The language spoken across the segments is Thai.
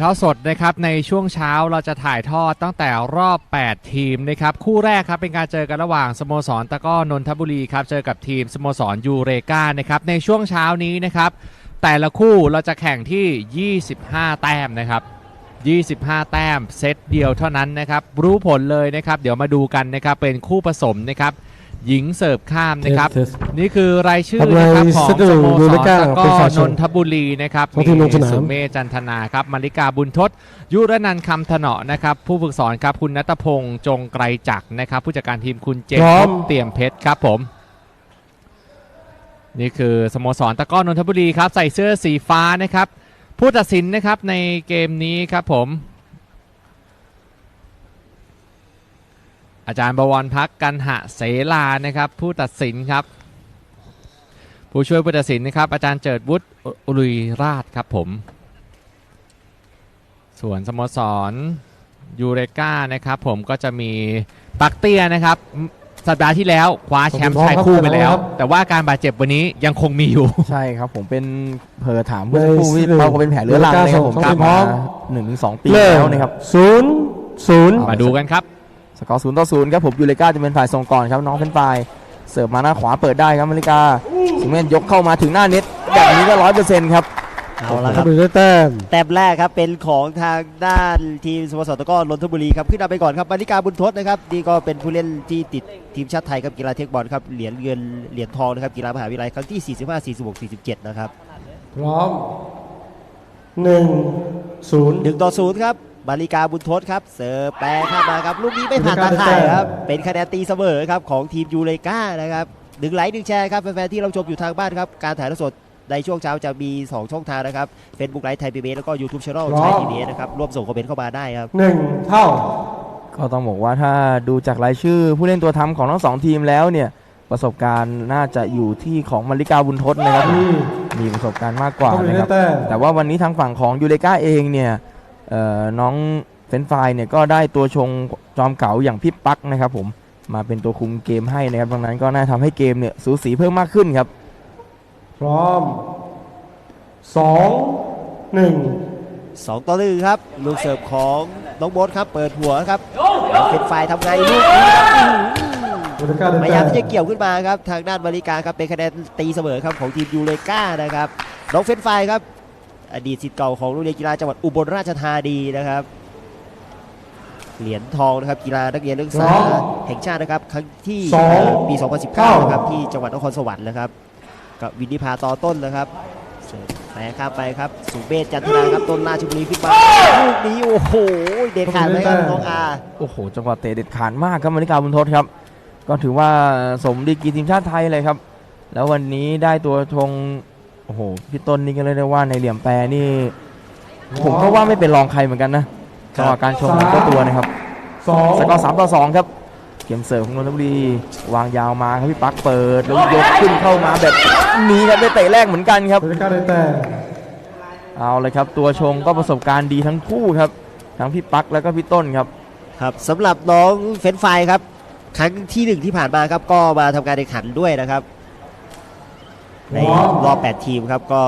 ทอดสดนะครับในช่วงเช้าเราจะถ่ายทอดตั้งแต่รอบ 8 ทีมนะครับคู่แรกครับเป็นการเจอกันระหว่างสโมสรตะก้อนนทบุรีครับเจอกับทีมสโมสรยูเรกานะครับในช่วงเช้านี้นะครับแต่ละคู่เราจะแข่งที่ 25 แต้มนะครับ25 แต้มเซตเดียวเท่านั้นนะครับรู้ผลเลยนะครับเดี๋ยวมาดูกันนะครับเป็นคู่ผสมนะครับ หญิงเสิร์ฟข้ามนะครับเทสเทสนี่คือรายชื่อทำไมนะครับของเซตหนึ่สงโมยูสเรรกาตะกร้เป็นอฝ่ายนส่งนทบุรีนะครับของทีมลงสนาม สุเมธจันทนาครับมาริกาบุญทศยุรนันท์คำถเนาะนะครับ ผู้ฝึกสอนครับคุณนัตพงษ์จงไกรจักรนะครับ ผู้จัดการทีมคุณเจมพร้อส์มเตี่ยมเพชรครับผม นี่คือสโมสรตะกร้อนนทบุรีครับ ใส่เสื้อสีฟ้านะครับ ผู้ตัดสินนะครับในเกมนี้ครับผม อาจารย์บวรพักกันหะเสลานะครับ ผู้ตัดสินครับ ผู้ช่วยผู้ตัดสินนะครับ อาจารย์เจิดวุฒิอุลุยราชครับผม ส่วนสโมสรยูเรกานะครับ ผมก็จะมีปักเตียนะครับ สัปดาห์ที่แล้วคว้าแชมป์ชายคู่ไปแล้ว แต่ว่าการบาดเจ็บวันนี้ยังคงมีอยู่ ใช่ครับผมเป็นเพอถามเมื่อสักครู่ที่เราก็เป็นแผลเรื้อรังนะครับผมคกรัลับบพร้มาอมหนึ่งถึงสองปีเริ่มแล้วนะครับศูนย์ศูนย์มาดูกันครับ สกอร์ศูนย์ต่อศูนย์ครับผมยูเลกาจะเป็นฝ่ายส่งก่อนครับน้องเป็นฝ่ายเสิร์ฟมาหน้าขวาเปิดได้ครับอเมริกาสุเมนยกเข้ามาถึงหน้าเน็ตแบบนี้ก็ร้อยเปอร์เซ็นต์ครับเอาละนคทรับบุรีได้แต้มแต้มแรกครับเป็นของทางด้านทีมสโมสรตะกร้อนนทบุรีครับขึ้นนำไปก่อนครับมาริกาบุญทศนะครับนี่ก็เป็นผู้เล่นที่ติดทีมชาติไทยครับกีฬาเทคบอลครับเหรียญเงินเหรียญทองนะครับกีฬามหาวิทยาลัยครั้งที่ 45 46 47 นะครับพร้อมหนึ่งศูนย์หนึ่งต่อศูนย์ครับ มาริกาบุญทศครับเสิร์ฟแปรเข้ามาครับลูกนี้ไม่ผ่านตาข่ายครับ เป็นคะแนนตีเสมอครับของทีมยูเลกานะครับหนึ่งไลค์หนึ่งแชร์ครับแฟนๆที่เราชมอยู่ทางบ้านครับการถ่ายทอดสดในช่วงเช้าจะมี 2 ช่องทางนะครับ Facebook ไลฟ์ไทยพีบีแล้วก็ YouTube Channel ไทยพีบีนะครับร่วมส่งคอมเมนต์เข้ามาได้ครับหนึ่งเท่า ก็ต้องบอกว่าถ้าดูจากรายชื่อ ผู้เล่นตัวทำของทั้งสองทีมแล้วเนี่ย ประสบการณ์น่าจะอยู่ที่ของมาริกาบุญทศนะครับอืมมีประสบการณ์มากกว่าทบุรีนะคได้รับแต้มแต่ว่าวันนี้ทางฝั่งของยูเลกาเองเนี่ยเอ่อ น้องเฟรนช์ฟรายเนี่ยก็ได้ตัวชงจอมเก๋าอย่างพี่ปักนะครับผมมาเป็นตัวคุมเกมให้นะครับดังนั้นก็น่าทำให้เกมเนี่ยสูสีเพิ่มมากขึ้นครับ พร้อมสองหนึ่ง2ต่อหนึ่งครับ ลูกเสิร์ฟของน้องโบ๊ทครับ เปิดหัวครับแล้วเป็นฝ่ายทำไงลูกนี้ครับอื้อหือยูเรกาได้พยาแต้ยามมที่จะเกี่ยวขึ้นมาครับ ทางด้านมาริกาครับเป็นคะแนนตีเสมอครับของทีมยูเลกานะครับน้องเฟรนช์ไฟร์ครับ อดีตศิษย์เก่าของโรงเรียนกีฬาจังหวัดอุบลราชธานีนะครับเหรียญทองนะครับกีฬานักเรียนนักศึกษาแห่งชาตินะครับครั้งที่ปี 2019 นะครับที่จังหวัดนครสวรรค์นะครับกับวินิพาต่อต้นนะครับเสิร์ฟแปรข้ามไปครับสุเบศจันทนาครับต้นราชบุรีขึ้นมาลูกนี้โอ้โหเด็ดขาดไหมครับน้องอาโอ้โหจังหวะเตะเด็ดขาดมากครับมาริกาบุญทศครับ ก็ถือว่าสมดีกรีทีมชาติไทยเลยครับ แล้ววันนี้ได้ตัวชงโอ้โหพี่ต้นนี่ก็เลยกได้ว่าในเหลี่ยมแปรนี่ ผมก็ว่าไม่เป็นรองใครเหมือนกันนะจังหวะการชงของเจ้าตัวนะครับสองสกอร์สามต่อสองครับเกมเสิร์ฟของนนทบุรีวางยาวมาครับพี่ปักเปิดแล้วยกขึ้นเข้ามาแบบนี้ครับได้เตะแรกเหมือนกันครับยูเรกาได้แต้มเอาเลยครับ ตัวชงก็ประสบการณ์ดีทั้งคู่ครับ ทั้งพี่ปักแล้วก็พี่ต้นครับ ครับสำหรับน้องเฟรนช์ไฟร์ครับ ครั้งที่หนึ่งที่ผ่านมาครับก็มาทำการแข่งขันด้วยนะครับ ในรอบ 8 ทีมครับก็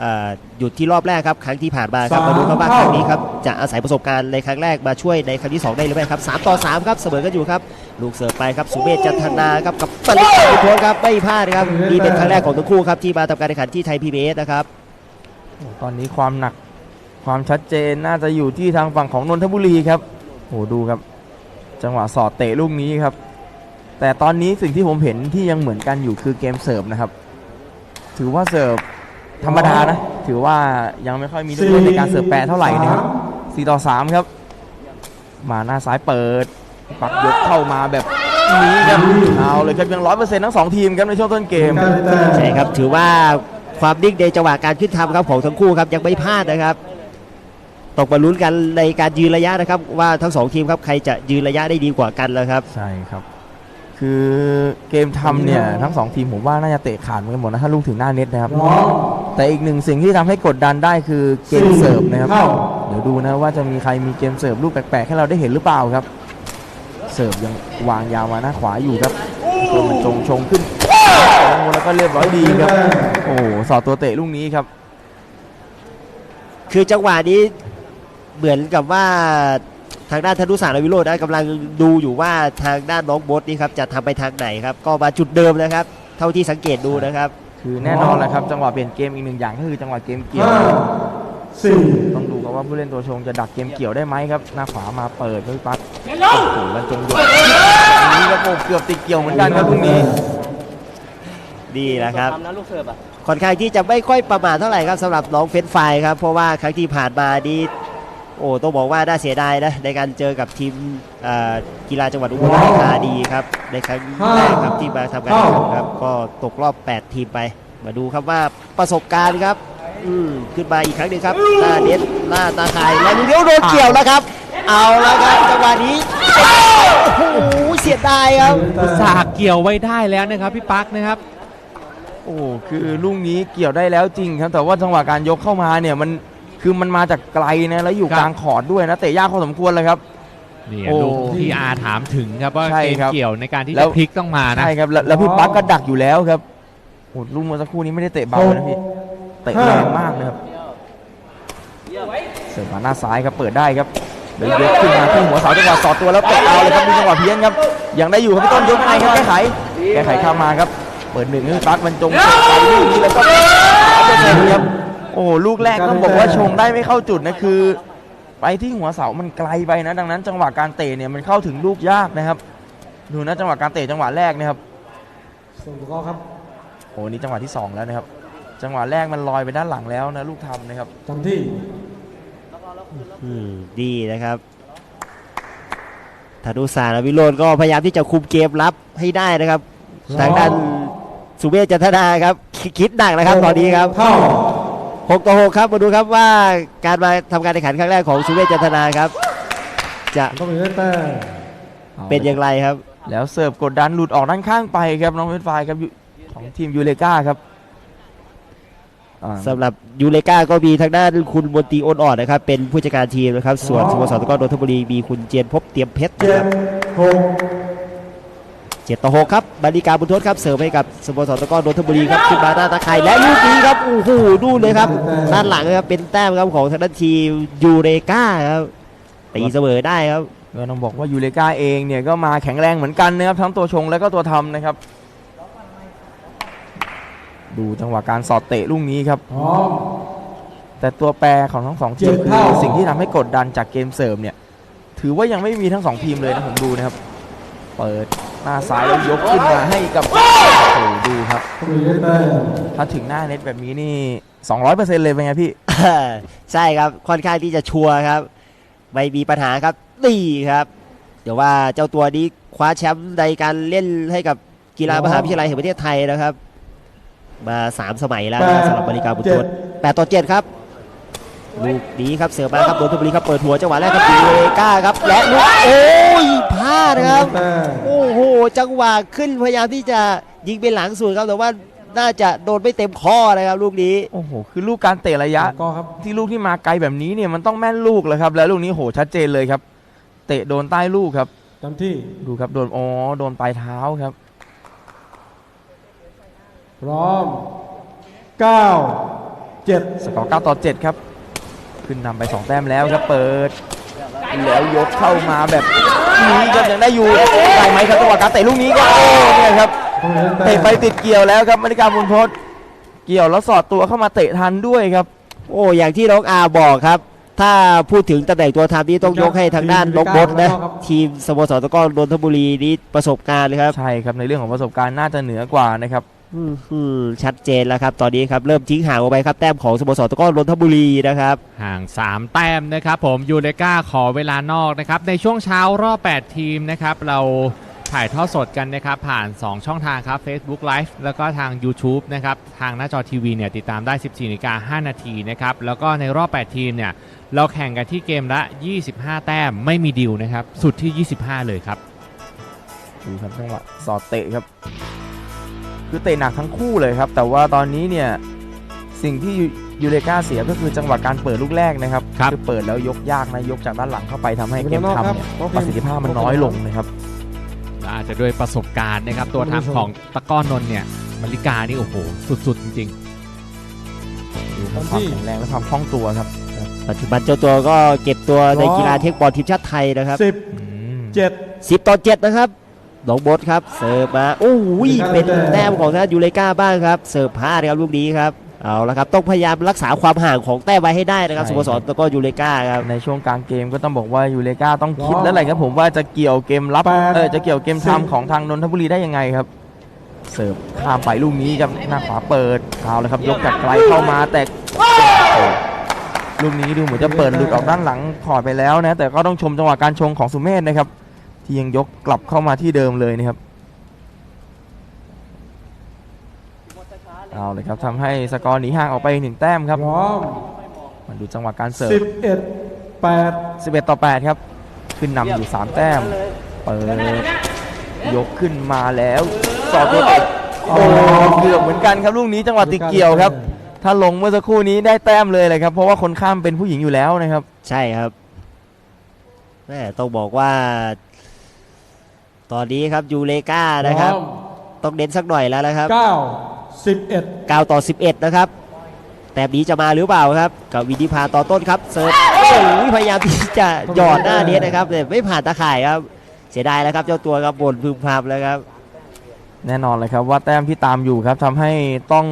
เอ่อหยุดที่รอบแรกครับครั้งที่ผ่านมาครับมาดูครับว่าครั้งนี้ครับจะอาศัยประสบการณ์ในครั้งแรกมาช่วยในครั้งที่ 2 ได้หรือไม่ครับ3ต่อ3ครับเสมอกันอยู่ครับลูกเสิร์ฟไปครับสุเมธจันทนาครับกับปริศบุญทศครับไม่พลาดครับนี่เป็นครั้งแรกของทั้งคู่ครับที่มาทำการแข่งขันที่ไทยพีบีเอสนะครับตอนนี้ความหนักความชัดเจนน่าจะอยู่ที่ทางฝั่งของนนทบุรีครับโหดูครับ จังหวะสอดเตะลูกนี้ครับ แต่ตอนนี้สิ่งที่ผมเห็นที่ยังเหมือนกันอยู่คือเกมเสิร์ฟนะครับ ถือว่าเสิร์ฟธรรมดานะ ถือว่ายังไม่ค่อยมีลูกเล่นในการเสิร์ฟแปรเท่าไหร่นะครับ4ต่อ3ครับ มาหน้าซ้ายเปิด ปักยกเข้ามาแบบนี้ครับเอาเลยครับยังร้อยเปอร์เซ็นต์ทั้งสองทีมครับในช่วงต้นเกยูมเรกาได้แต้มใช่ครับถือว่าความนิ่งในจังหวะการขึ้นทำครับของทั้งคู่ครับยังไม่พลาดนะครับตกมาลุ้นกันในการยืนระยะนะครับ ว่าทั้งสองทีมครับใครจะยืนระยะได้ดีกว่ากันแล้วครับ ใช่ครับ คือเกมทำเนี่ยทั้งสองทีมผมว่าน่าจะเตะขาดเหมือนกันหมดนะถ้าลูกถึงหน้าเน็ตนะครับพร้อมแต่อีกหนึ่งสิ่งที่ทำให้กดดันได้คือเกมเสิร์ฟนะครับเท่าเดี๋ยวดูนะว่าจะมีใครมีเกมเสิร์ฟลูกแปลกๆให้เราได้เห็นหรือเปล่าครับ เสิร์ฟยังวางยาวมาหน้าขวาอยู่ครับตัวมันจงชงขึ้นแล้วก็เรียบร้อยดีครับ โอ้โหสอดตัวเตะลูกนี้ครับ คือจังหวะนี้เหมือนกับว่า ทางด้านธนุสารวิโรจน์นะกำลังดูอยู่ว่าทางด้านน้องโบทนี่ครับจะทำไปทางไหนครับก็มาจุดเดิมนะครับ เท่าที่สังเกตดูนะครับ คือแน่นอนแหละครับจังหวะเปลี่ยนเกมอีกหนึ่งอย่างก็คือจังหวะเกมเกี่ยวห้าสี่ต้องดูครับว่าผู้เล่นตัวชงจะดักเกมเกี่ยวได้ไหมครับ หน้าขวามาเปิดพี่ปั๊กโอ้โหบรรจงยกนี้ครับโอ้เกือบติดเกี่ยวเหมือนกันครับตรงนี้ดีนะครับค่อนข้างที่จะไม่ค่อยประมาทเท่าไหร่ครับสำหรับน้องเฟรนช์ไฟร์ครับเพราะว่าครั้งที่ผ่านมานี่ โอ้ต้องบอกว่าน่าเสียดายนะในการเจอกับทีมเอ่อกีฬาจังหวัดอุบลราชธานีครับในครั้งแรกครับที่มาทำการแข่งขันครับก็ตกรอบ 8 ทีมไป มาดูครับว่าประสบการณ์ครับอืมขึ้นมาอีกครั้งหนึ่งครับหน้าเน็ตหน้าตาข่ายแล้วลูกเดียวโดนเกี่ยวแล้วครับ เอาแล้วครับจังหวะนี้โอ้โหเสียดายครับสากเกี่ยวไว้ได้แล้วนะครับพี่ปั๊กนะครับโอ้คือลูกนี้เกี่ยวได้แล้วจริงครับ แต่ว่าจังหวะการยกเข้ามาเนี่ยมัน คือมันมาจากไกลนะแล้วอยู่ครับ กลางขอดด้วยนะเตะยากพอสมควรเลยครับนี่โอ้ลูกที่อาถามถึงครับว่าใช่เกมครับเกี่ยวในการที่แล้จะว พลิกต้องมานะ ใช่ครับแล้วแล้วพี่ปั๊กก็ดักอยู่แล้วครับโอ้ลูกเมื่อสักครู่นี้ไม่ได้เตะเบานะพี่เตะแรงมากเลยครับเสิร์ฟมาหน้าซ้ายครับเปิดได้ครับเดินยกขึ้นมาที่หัวเสาจังหวะสอดตัวแล้วเตะเอาเลยครับมีจังหวะเพี้ยนครับยังได้อยู่ครับพี่ต้นยกให้ครับแก้ไขแก้ไขเข้ามาครับ เปิดหนึ่งให้พี่ปั๊กบรรจงเตะไปลูกนี้แล้วก็จะเซ็นครับ โอ้ลูกแรกต้องบอกว่าชงได้ไม่เข้าจุดนะคือ ไปที่หัวเสามันไกลไปนะ ดังนั้นจังหวะการเตะเนี่ยมันเข้าถึงลูกยากนะครับ ดูนะจังหวะการเตะจังหวะแรกนะครับส่งตะกร้อครับโอ้นี่จังหวะที่ 2 แล้วนะครับ จังหวะแรกมันลอยไปด้านหลังแล้วนะลูกทำนะครับจำที่อืมดีนะครับธนุสารวิโรจน์ก็พยายามที่จะคุมเกมรับให้ได้นะครับ ทางด้านสุเมธจันทนาครับคิคิดหนักนะครับตอนนี้ครับเท่า 6ต่อ6ครับมาดูครับว่าการมาทำการแข่งขันครั้งแรกของสุเมธจันทนาครับ จะต้องมีได้แต้มเป็นอย่างไรครับ แล้วเสิร์ฟกดดันหลุดออกด้านข้างไปครับน้องเฟรนช์ไฟร์ครับอยู่ของทีมยูเลกาครับอ่าสำหรับยูเลกาก็มีทางด้านคุณมนตรีโอนอ่อนนะครับ เป็นผู้จัดการทีมนะครับ ส่วนสโมสรตะกร้อนนทบุรีมีคุณเจียนพบเตรียมเพชรนะเจ็คดรับ หก เจ็ดต่อหกครับบาริกาบุญทศครับเสิร์ฟให้กับสโมสรตะกร้อนนทบุรีครับขึ้นมาหน้าตาไข่และลูกนี้ครับโอ้โหดูเลยครับด้านหลังนะครับเป็นแต้มครับของทางด้านทีมยูเรกาครับตีเสมอได้ครับก็ต้องบอกว่ายูเลกาเองเนี่ยก็มาแข็งแรงเหมือนกันนะครับทั้งตัวชงและก็ตัวทำนะครับ ดูจังหวะการสอดเตะลูกนี้ครับพร้อมแต่ตัวแปรของทั้งสองทีมเจ็ดคือเท่าสิ่งที่ทำให้กดดันจากเกมเสิร์ฟเนี่ย ถือว่ายังไม่มีทั้งสองทีมเลยนะผมดูนะครับ เปิด หน้าซ้ายแล้วยกขึ้นมาให้กับโอ้โหดูครับต้องมีได้แต้มถ้าถึงหน้าเน็ตแบบนี้นี่ 200%เลยเป็นไงพี่ ใช่ครับค่อนข้างที่จะชัวร์ครับไม่มีปัญหาครับนี่ครับ เดี๋ยวว่าเจ้าตัวนี้คว้าแชมป์ในการเล่นให้กับกีฬามหาวิทยาลัยแห่งประเทศไทยนะครับ มา 3 สมัยแล้วนะครับสำหรับบริการบุตรแปดต่อเจ็ดครับ ลูกนี้ครับเสือมาครับโดนทบุรีครับเปิดหัวจังหวะแรกครับดีเอก้าครับและลูกโอ้ยพ ลาดนะครับแต้มโอ้โห จังหวะขึ้นพยายามที่จะยิงเป็นหลังสุดครับ แต่ว่าน่าจะโดนไม่เต็มข้อนะครับลูกนี้ โอ้โห คือลูกการเตะระยะก็ครับ ที่ลูกที่มาไกลแบบนี้เนี่ยมันต้องแม่นลูกเลยครับ แล้วลูกนี้โหชัดเจนเลยครับ เตะโดนใต้ลูกครับจำที่ดูครับโดนอ๋อโดนปลายเท้าครับ พร้อมเก้าเจ็ดสกอร์9ต่อ7ครับ ขึ้นนำไป 2 แต้มแล้วครับ เปิด แล้วยกเข้ามาแบบนี้ก็ยังได้อยู่ได้ไหมครับจังหวะการเตะลูกนี้ก็โอ้เนี่ยครับต้องมีได้แต้เตะมไปติดเกี่ยวแล้วครับมริการบุญพศเกี่ยวแล้วสอดตัวเข้ามาเตะทันด้วยครับ โอ้อย่างที่น้องอาบอกครับ ถ้าพูดถึงตำแหน่งตัวทำนี้ต้องยกให้ทางด้านน้องบดนะทีมสโมสรตะกร้อนนนทบุรีนี้ประสบการณ์เลยครับ ใช่ครับในเรื่องของประสบการณ์น่าจะเหนือกว่านะครับอื้อหือ ชัดเจนแล้วครับ ตอนนี้ครับ เริ่มทิ้งห่างออกไปครับ แต้มของสโมสรตะกร้อนนนทบุรีนะครับ ห่าง 3 แต้มนะครับ ผมยูเลกาขอเวลานอกนะครับ ในช่วงเช้ารอบ 8 ทีมนะครับ เราถ่ายทอดสดกันนะครับ ผ่าน 2 ช่องทางครับ Facebook Live แล้วก็ทาง YouTube นะครับ ทางหน้าจอทีวีเนี่ยติดตามได้ 14นาฬิกา5นาทีนะครับ แล้วก็ในรอบ 8 ทีมเนี่ยเราแข่งกันที่เกมละ 25 แต้มไม่มีดิวนะครับสุดที่ 25 เลยครับดูครับจังหวะสอดเตะครับ คือเตะหนักทั้งคู่เลยครับ แต่ว่าตอนนี้เนี่ยสิ่งที่ยูยูเลกาเสียก็คือจังหวะการเปิดลูกแรกนะครับครับอเปิดแล้วยกยากนะยกจากด้านหลังเข้าไปทำให้เกมทำเนี่ยประสิทธิภาพมันน้อยลงนะครับอาจจะด้วยประสบการณ์นะครับ ตัวทำของตะกร้อนนนท์เนี่ยมาริกานี่โอ้โหสุดๆจริงดูครับความแข็งแรงและความคล่องตัวครับ ปัจจุบันเจ้าตัวก็เก็บตัวในกีฬาเทคบอลทีมชาติไทยนะครับสิบอืมเจ็ด10ต่อ7นะครับ น้องบดครับเสิร์ฟมาโอ้โหเป็นแต้มของทางยูเลกาบ้างครับเสิร์ฟพลาดครับลูกนี้ครับเอาละครับต้องพยายามรักษาความห่างของแต้มไว้ให้ได้นะครับสโมสรแล้วก็ยูเลกาครับในช่วงกลางเกมก็ต้องบอกว่ายูเลกาต้องคิดแล้วแหละครับผมว่าจะเกี่ยวเกมรับเออจะเกี่ยวเกมทำของทางนนทบุรีได้ยังไงครับเสิร์ฟข้ามไปลูกนี้ครับหน้าขวาเปิดเอาเลยครับยกจากไกลเข้ามาแต่ลูกนี้ดูเหมือนจะเปิดหลุดออกด้านหลังถอดไปแล้วนะแต่ก็ต้องชมจังหวะการชงของสุเมธนะครับ ที่ยังยกกลับเข้ามาที่เดิมเลยนะครับเอาเลยครับทำให้สกอร์หนีห่างออกไปหนึ่งแต้มครับพร้อมมาดูจังหวะการเสิร์ฟสิบเอ็ดแปด11 ต่อ 8 ครับ ขึ้นนำอยู่ 3 แต้ม เปิด ยกขึ้นมาแล้วสอดตัวเตะโอ้เกือบเหมือนกันครับลูกนี้จังหวะติดเกี่ยวครับ ถ้าลงเมื่อสักครู่นี้ได้แต้มเลยเลยครับ เพราะว่าคนข้ามเป็นผู้หญิงอยู่แล้วนะครับ ใช่ครับแม่ต้องบอกว่า ตอนนี้ครับยูเลกานะครับ ต้องเน้นสักหน่อยแล้วนะครับเก้าสิบเอ็ด9ต่อ 11 นะครับ แต่นี้จะมาหรือเปล่าครับ กับวินิพาต่อต้นครับเสิร์ฟโอ้โหพยายามที่จะหยอดหน้าเนี้นะครับแต่ไม่ผ่านตาข่ายครับ เสียดายแล้วครับเจ้าตัวครับบ่นพึมพำแล้วครับ แน่นอนเลยครับว่าแต้มที่ตามอยู่ครับทำให้ต้อง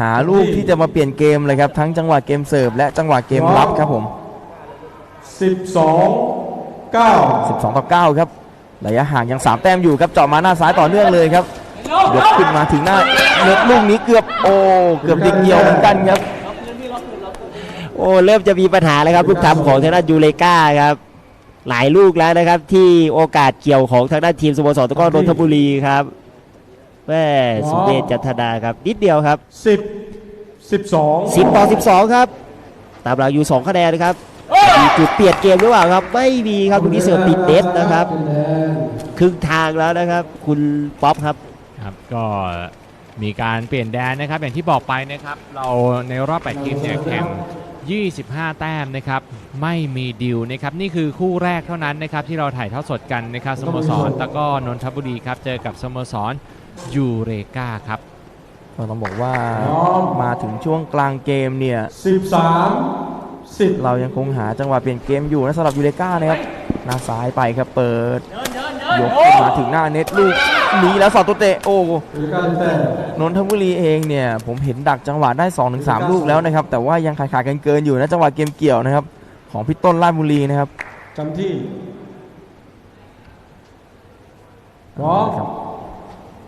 หาลูกที่จะมาเปลี่ยนเกมเลยครับทั้งจังหวะเกมเสิร์ฟและจังหวะเกมรับครับผมสิบสองเก้า12ต่อ9ครับ ระยะห่างยัง 3 แต้มอยู่ครับเจาะมาหน้าซ้ายต่อเนื่องเลยครับยกขึ้นมาถึงหน้าเน็ตลูกนี้เกือบโอ้เกือบดิกเกี่ยวเหมือนกันครับ โอ้เริ่มจะมีปัญหาแล้วครับลูกทำของทางด้านยูเลกาครับหลายลูกแล้วนะครับ ที่โอกาสเกี่ยวของทางด้านทีมสโมสรตะกร้อนนทบุรีครับแม่สุเมธจันทนาครับ นิดเดียวครับสิบสิบสอง10ต่อ12 ครับ ตามหลังอยู่ 2 คะแนนนะครับ มีจุดเปลี่ยนเกมหรือเปล่าครับ ไม่มีครับลูกนี้เสิร์ฟติดเน็ตนะครับ ครึ่งทางแล้วนะครับ คุณป๊อปครับครับ ก็มีการเปลี่ยนแดนนะครับ อย่างที่บอกไปนะครับ เราในรอบ8ทีมเนี่ยแข่ง25 แต้มนะครับ ไม่มีดิวนะครับ นี่คือคู่แรกเท่านั้นนะครับ ที่เราถ่ายทอดสดกันนะครับสโมสรตะกร้อนนทบุรีครับ เจอกับสโมสรยูเรกาครับก็ต้องบอกว่ามาถึงช่วงกลางเกมเนี่ยสิบ สามสิบเรายังคงหาจังหวะเปลี่ยนเกมอยู่นะสำหรับยูเลกานะครับหน้าซ้ายไปครับเปิด ยกขึ้นมาถึงหน้าเน็ตลูกหนีแล้วสอดตัวเตะโอ้หรือการแต้มนนทบุรีเองเนี่ย ผมเห็นดักจังหวะได้2-3ลูกแล้วนะครับ แต่ว่ายังขาดขาดกันเกินๆอยู่นะจังหวะเกมเกี่ยวนะครับ ของพี่ต้นราชบุรีนะครับจำที่พร้อมครับ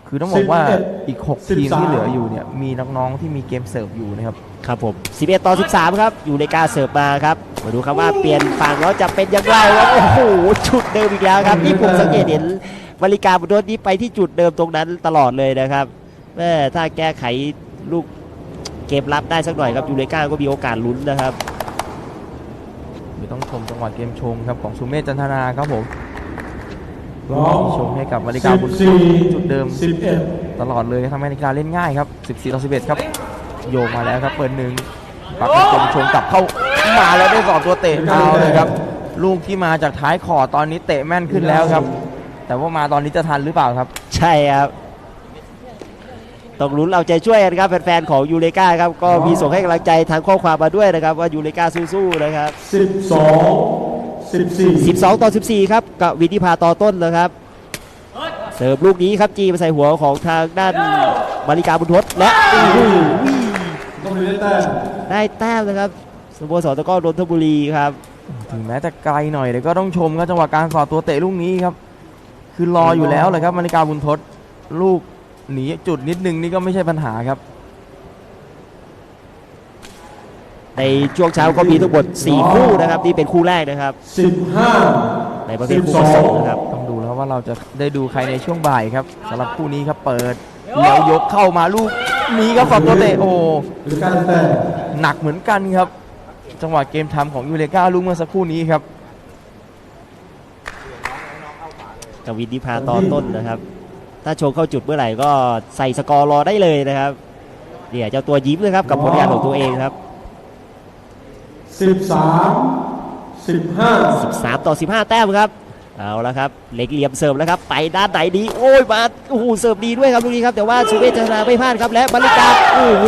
คือต้องบอกว่า11อีก 6 ทีมที่เหลืออยู่เนี่ย มีน้องๆที่มีเกมเสิร์ฟอยู่นะครับ ครับผม 11 ต่อ 13 ครับยูเลกาเสิร์ฟมาครับ มาดูครับว่าเปลี่ยนฝั่งแล้วจะเป็นยังไงครับโอ้โห จุดเดิมอีกแล้วครับ นี่ผมสังเกตเห็นบริการบนรถนี้ไปที่จุดเดิมตรงนั้นตลอดเลยนะครับแม่ถ้าแก้ไขลูกเกมรับได้สักหน่อยครับยูเลกาก็มีโอกาสลุ้นนะครับคือต้องชมจังหวะเกมชงครับของสุเมธจันทนาครับผมพร้อมชงให้กับบริการบุญสิบสี่จุดเดิมสิบเอ็ดตลอดเลยทำให้นาฬิกาเล่นง่ายครับ 14 ต่อ 11 ครับ โยงมาแล้วครับเปิดหนึ่งปักเป็นกลมชงกลับเข้ามาแล้วได้สองตัวเตะเอาเลยครับ ลูกที่มาจากท้ายขอตอนนี้เตะแม่นขึ้นแล้วครับ แต่ว่ามาตอนนี้จะทันหรือเปล่าครับ ใช่ครับต้องลุ้นเอาใจช่วยกันครับแฟนๆของยูเลกาครับก็มีส่งให้กำลังใจทางข้อความมาด้วยนะครับ ว่ายูเลกาสู้ๆนะครับสิบสองสิบสี่12 ต่อ 14 ครับกับวินิพาต่อต้นนะครับ เสิร์ฟลูกนี้ครับจีมาใส่หัวของทางด้านมาริกาบุญทศและ โอ้โหต้องมีได้แต้มได้แต้มนะครับสโมสรตะกร้อนนทบุรีครับ ถึงแม้จะไกลหน่อยแต่ก็ต้องชมครับจังหวะการสอดตัวเตะลูกนี้ครับ คือรออยู่แล้วเลยครับนาฬิกาบุญทศลูกหนีจุดนิดนึงนี่ก็ไม่ใช่ปัญหาครับ ในช่วงเช้าก็มีทั้งหมด4คู่นะครับนี่เป็นคู่แรกนะครับสิบห้าในประเภทคู่ผสมนะครับต้องดูแล้วว่าเราจะได้ดูใครในช่วงบ่ายครับสำหรับคู่นี้ครับเปิดแล้วยกเข้ามาลูก นี้ครับสอดตัวเตะโอ้หรือการแต้มหนักเหมือนกันครับ จังหวะเกมทำของยูเลกาลูกเมื่อสักครู่นี้ครับกับวินิพาตอนต้นนะครับ ถ้าโชว์เข้าจุดเมื่อไหร่ก็ใส่สกอร์รอได้เลยนะครับเนี่ยเจ้าตัวยิ้มเลยครับกับผลงานของตัวเองครับสิบสามสิบห้า13 ต่อ 15 แต้มครับ เอาละครับเล็กเหลี่ยมเสิร์ฟแล้วครับไปด้านไหนดีโอ้ยมาโอ้โหเสิร์ฟดีด้วยครับลูกนี้ครับแต่ว่าสุเวชชนาไม่พลาดครับและบริการโอ้โห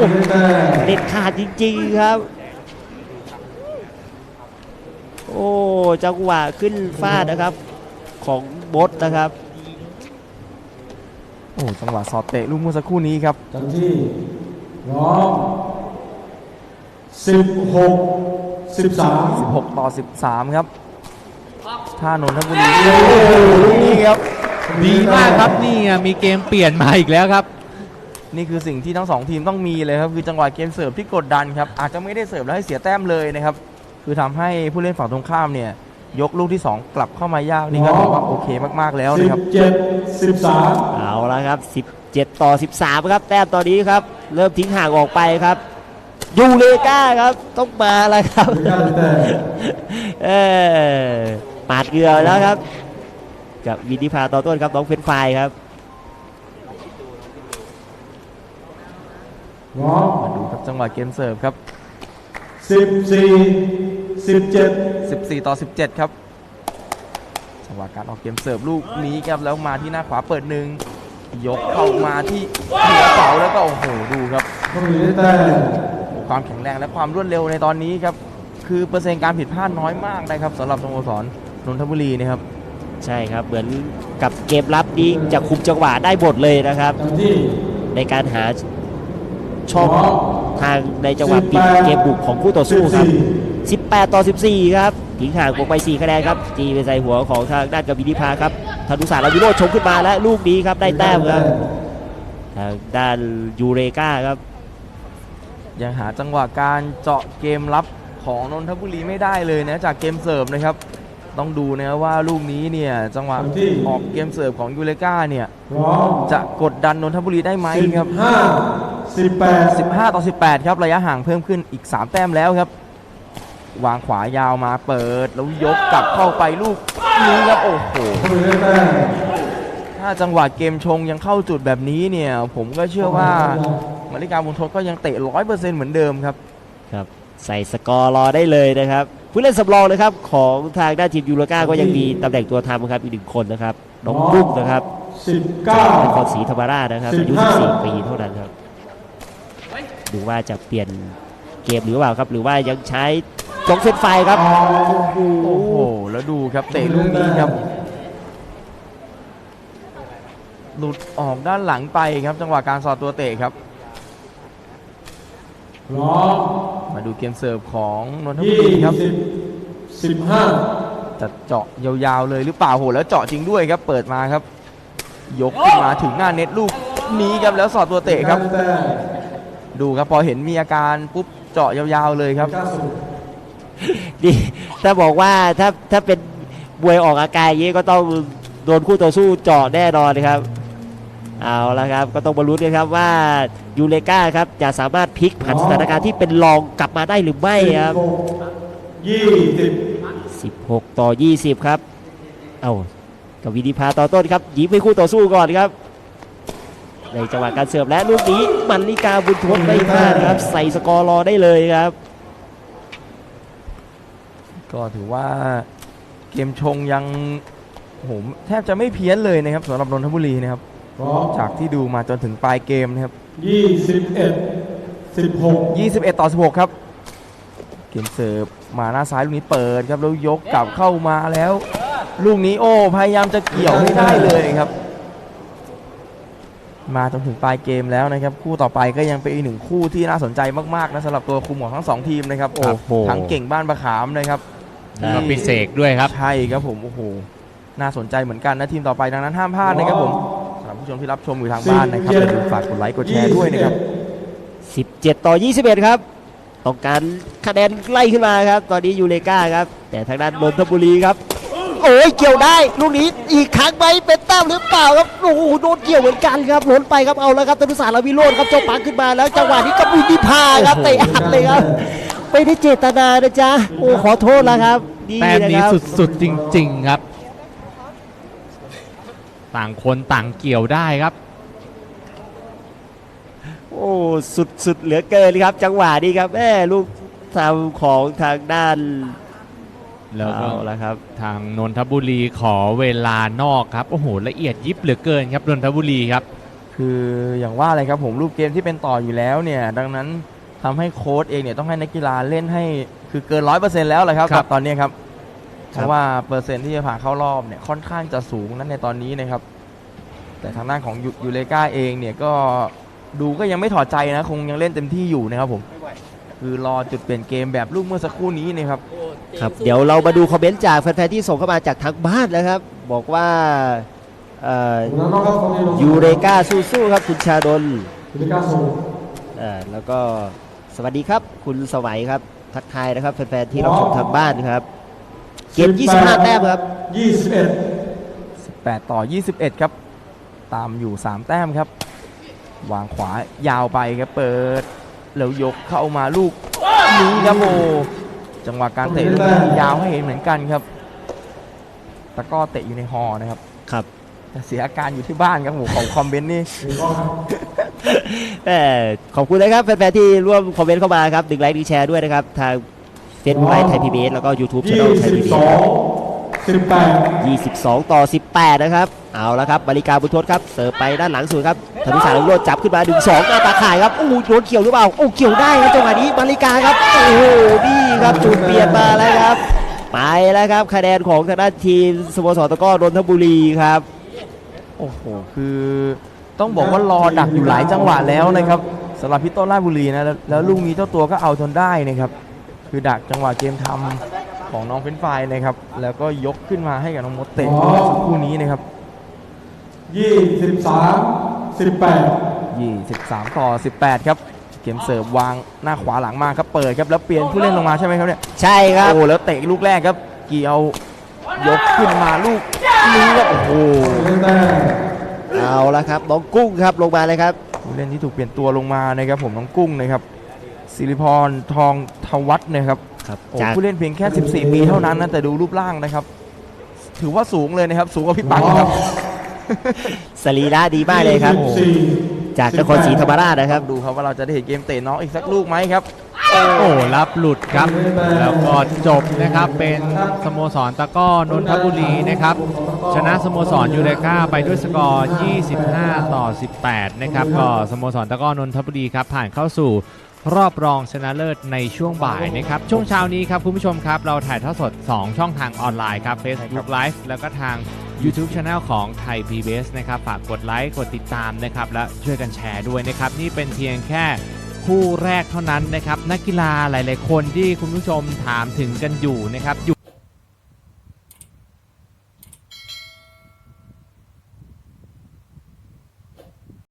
ต้องมีได้แต้มเด็ดขาดจริงๆครับ โอ้จังหวะขึ้นฟาดนะครับของบดนะครับโอ้จังหวะสอดเตะลูกเมื่อสักครู่นี้ครับจันที่พร้อมสิบหกสิบสาม16ต่อ13ครับ ท่านนทบุรีโอ้โหลูกนี้ครับดีมากครับนี่อะมีเกมเปลี่ยนมาอีกแล้วครับ นี่คือสิ่งที่ทั้งสองทีมต้องมีเลยครับคือจังหวะเกมเสิร์ฟที่กดดันครับอาจจะไม่ได้เสิร์ฟแล้วให้เสียแต้มเลยนะครับคือทำให้ผู้เล่นฝั่งตรงข้ามเนี่ยยกลูกที่ 2 กลับเข้ามายากนี่ก็ถือว่าโอเคมากๆแล้วสินะบครับเจ็ดสิบสามเอาละครับ 17 ต่อ 13 ครับแต้มตอนนี้ครับ เริ่มทิ้งห่างออกไปครับยูเลกาครับ ต้องมาแล้วครับเก้าแต่เออ ปาดเหงื่อแล้วครับ กับวินิพาต่อต้นครับน้องเฟรนช์ไฟรายครับพร้อมมาดูครับจังหวะเกมเสิร์ฟครับสิบสี่สิบเจ็ด14 ต่อ 17 ครับ จังหวะการออกเกมเสิร์ฟลูกนี้ครับแล้วมาที่หน้าขวาเปิดหนึ่งยกเข้ามาที่หัวเสาแล้วก็โอ้โหดูครับชลบุรีได้แต้มความแข็งแรงและความรวดเร็วในตอนนี้ครับ คือเปอร์เซ็นต์การผิดพลาดน้อยมากนะครับสำหรับสโมสร นนทบุรีนะครับ ใช่ครับ เหมือนกับเกมรับนี้จะคุมจังหวะได้หมดเลยนะครับ ในการหาช่องทางในจังหวะปิดเกมบุกของคู่ต่อสู้ครับ 18 ต่อ 14 ครับทิ้งห่างออกไป 4 คะแนนครับ จีไปใส่หัวของทางด้านกบินิพาครับธนุสารวิโรจน์ชงขึ้นมาและลูกนี้ครับได้แต้มครับ ทางด้านยูเรกาครับ ยังหาจังหวะการเจาะเกมรับของนนทบุรีไม่ได้เลยนะจากเกมเสิร์ฟนะครับ ต้องดูนะครับว่าลูกนี้เนี่ยจังหวะออกเกมเสิร์ฟของยูเลกาเนี่ยพร้อมจะกดดันนนทบุรีได้ไหมสิบครับห้าสิบแปด15ต่อ 18 ครับระยะห่างเพิ่มขึ้นอีก 3 แต้มแล้วครับ วางขวายาวมาเปิด แล้วยกกลับเข้าไปลูกนี้ครับโอ้โหชลบุรีได้แต้มถ้าจังหวะเกมชงยังเข้าจุดแบบนี้เนี่ย ผมก็เชื่อว่ามาริกาบุญทศก็ยังเตะ100%เหมือนเดิมครับ ครับ ใส่สกอร์รอได้เลยนะครับ ผู้เล่นสำรองนะครับ ของทางด้านทีมยูโรกาก็ยังมีตำแหน่งตัวทำครับอีกหนึ่งคนนะครับน้องบุ้งนะครับสิบเก้านครศรีธรรมราชนะครับอายุ15 14ปีเท่านั้นครับดูว่าจะเปลี่ยนเกมหรือเปล่าครับ หรือว่ายังใช้จงเส้นไฟครับโอ้โหแล้วดูครับเตะลูกนี้ครับ หลุดออกด้านหลังไปครับ จังหวะการสอดตัวเตะครับ พร้อมมาดูเกมเสิร์ฟของนนทบุยี่รีครับสิบสิบห้าจะเจาะยาวๆเลยหรือเปล่าโหแล้วเจาะจริงด้วยครับ เปิดมาครับ ยกขึ้นมาถึงหน้าเน็ตลูกนี้ครับแล้วสอดตัวเตะครับแต้มดูครับพอเห็นมีอาการปุ๊บเจาะยาวๆเลยครับเก้าสิบนี่ถ้าบอกว่าถ้าถ้าเป็นบวยออกอาการอย่างนี้ก็ต้องโดนคู่ต่อสู้เจาะแน่นอนนะครับ เอาละครับก็ต้องมาลุ้นกันครับว่ายูเลกาครับจะสามารถพลิกผันสถานการณ์ที่เป็นรองกลับมาได้หรือไม่ครับยี่สิบ16 ต่อ 20 ครับ เอากวินิพาต่อต้นครับยิงไปคู่ต่อสู้ก่อนครับ ในจังหวะการเสิร์ฟและลูกนี้มันลิกาบุญทนไม่พลาดครับ ใส่สกอร์รอได้เลยครับ ก็ถือว่าเกมชงยังโหแทบจะไม่เพี้ยนเลยนะครับสำหรับนนทบุรีนะครับ จากที่ดูมาจนถึงปลายเกมนะครับยี่สิบเอ็ดสิบหก21 ต่อ 16 ครับ เกมเสิร์ฟมาหน้าซ้ายลูกนี้เปิดครับแล้วยกกลับเข้ามาแล้ว ลูกนี้โอ้พยายามจะเกี่ยวไม่ได้เลยครับ มาจนถึงปลายเกมแล้วนะครับ คู่ต่อไปก็ยังเป็นอีกหนึ่งคู่ที่น่าสนใจมากๆนะสำหรับตัวคุมของทั้งสองทีมนะครับโอ้ครับโอ้ทั้งเก่งบ้านประขามนะครับแล้วก็พิเศษด้วยครับ ใช่ครับผมโอ้โหน่าสนใจเหมือนกันนะทีมต่อไปดังนั้นห้ามพลาดนะครับผมสำหรับ ผู้ชมที่รับชมอยู่ทางบ้านนะครับอย่าลืมฝากกดไลค์กดแชร์ด้วยนะครับ 17 ต่อ 21 ครับ ต้องการคะแนนไล่ขึ้นมาครับ ตอนนี้ยูเลกาครับ แต่ทางด้านนนทบุรีครับ โอ้ยเกี่ยวได้ลูกนี้อีกครั้งไหมเป็นแต้มหรือเปล่าครับโอ้โหโดนเกี่ยวเหมือนกันครับหล่นไปครับเอาแล้วครับธนุสารวิโรจน์ครับเจ้าปังขึ้นมาแล้วจังหวะนี้ก็มีนิพาครับเตะอัดเลยครับไม่ได้เจตนานะจ๊ะโอ้ขอโทษแล้วครับดีแต้มนะนี้ครับสุดๆจริง ๆ ครับ ต่างคนต่างเกี่ยวได้ครับ โอ้สุดสุดเหลือเกินครับ จังหวะนี้ครับแม่ลูกทำของทางด้านแล้วก็เอาละครับ ทางนนทบุรีขอเวลานอกครับโอ้โหละเอียดยิบเหลือเกินครับนนทบุรีครับ คืออย่างว่าเลยครับผมรูปเกมที่เป็นต่ออยู่แล้วเนี่ยดังนั้นทำให้โค้ชเองเนี่ยต้องให้นักกีฬาเล่นให้คือเกินร้อยเปอร์เซ็นต์แล้วแหละครับครับตอนนี้ครับ เพราะว่าเปอร์เซ็นต์ที่จะผ่านเข้ารอบเนี่ยค่อนข้างจะสูงนั้นในตอนนี้นะครับ แต่ทางด้านของยูยูเลกาเองเนี่ยก็ดูก็ยังไม่ถอดใจนะ คงยังเล่นเต็มที่อยู่นะครับผมคือรอจุดเปลี่ยนเกมแบบลูกเมื่อสักครู่นี้นะครับครับ เดี๋ยวเรามาดูคอมเมนต์จากแฟนๆที่ส่งเข้ามาจากทางบ้านนะครับ บอกว่าเอ่อคุณน้องครับตอนนี้ลงยูเรกาสู้ๆครับคุณชาดลยูเรกาสู้อ่าแล้วก็สวัสดีครับ คุณสวัยครับทักทายนะครับแฟนๆที่รับชมทางบ้านครับ เกม25 แต้มครับยี่สิบเอ็ด18 ต่อ 21 ครับ ตามอยู่ 3 แต้มครับ วางขวายาวไปครับ เปิด แล้วยกเข้ามาลูกนี้ครับโอจังหวะการเตะลูกนี้ยาวให้เห็นเหมือนกันครับตะกร้อเตะอยู่ในฮอนะครับ ครับแต่เสียอาการอยู่ที่บ้านครับผมของคอมเมนต์นี่ถูกต้องครับแต่ขอบคุณนะครับแฟนๆที่ร่วมคอมเมนต์เข้ามาครับดึงไลค์ดึงแชร์ด้วยนะครับทาง เฟซบุ๊กไลฟ์ไทยพีบีแล้วก็ YouTube ยี่ Channel ไทยสิพีบบีสองสิบแปด22ต่อ18นะครับ เอาละครับบริการบุญทศครับ เสิร์ฟไปด้านหลังสุดครับธนิสารลุงโรดจับขึ้นมาดึงสองหน้าตาข่ายครับโอ้โหโดนเกี่ยวหรือเปล่า โอ้เกี่ยวได้ครับจังหวะนี้บริการครับ โอ้โหนี่ครับจุดเปลี่ยนมาแล้วครับ ไปแล้วครับคะแนนของทางด้านทีมสโมสรตะกร้อนนทบุรีครับ โอ้โห คือต้องบอกว่ารอดักอยู่หลายจังหวะแล้วนะครับสำหรับพี่ต้นราชบุรีนะแล้วแล้วลูกนี้เจ้าตัวก็เอาจนได้นะครับ คือดักจังหวะเกมทำของน้องเฟรนช์ไฟร์นะครับ แล้วก็ยกขึ้นมาให้กับน้องมดเตะเมื่อสักครู่นี้นะครับยี่สิบสามสิบแปด23 ต่อ 18 ครับ เกมเสิร์ฟวางหน้าขวาหลังมาครับเปิดครับแล้วเปลี่ยนผู้เล่นลงมาใช่ไหมครับเนี่ยใช่ครับโอ้แล้วเตะลูกแรกครับ เกี่ยวยกขึ้นมาลูกนี้ครับโอ้โหเล่นแต้มเอาละครับน้องกุ้งครับลงมาเลยครับผู้เล่นที่ถูกเปลี่ยนตัวลงมานะครับผมน้องกุ้งนะครับ สิริพรทองทวัฒน์นะครับครับโอ้จาก ผู้เล่นเพียงแค่ 14 ปีเท่านั้นนะแต่ดูรูปร่างนะครับ ถือว่าสูงเลยนะครับ สูงกว่าพี่ปังครับ สรีระดีมากเลยครับยี่สิสี่จากนครศรีธรรมราชนะครับ ดูครับว่าเราจะได้เห็นเกมเตะน้องอีกสักลูกไหมครับ โอ้รับหลุดครับ แล้วก็จบนะครับเป็นสโมสรตะกร้อนนทบุรีนะครับ ชนะสโมสรยูเรกาไปด้วยสกอร์ 25 ต่อ 18 นะครับ ก็สโมสรตะกร้อนนทบุรีครับ ผ่านเข้าสู่ รอบรองชนะเลิศในช่วงบ่ายนะครับ ช่วงเช้านี้ครับคุณผู้ชมครับ เราถ่ายทอดสด 2 ช่องทางออนไลน์ครับ Facebook Live แล้วก็ทาง YouTube Channel ของไทย PBS นะครับ ฝากกดไลค์กดติดตามนะครับ และช่วยกันแชร์ด้วยนะครับ นี่เป็นเพียงแค่คู่แรกเท่านั้นนะครับ นักกีฬาหลาย ๆ คนที่คุณผู้ชมถามถึงกันอยู่นะครับอยู่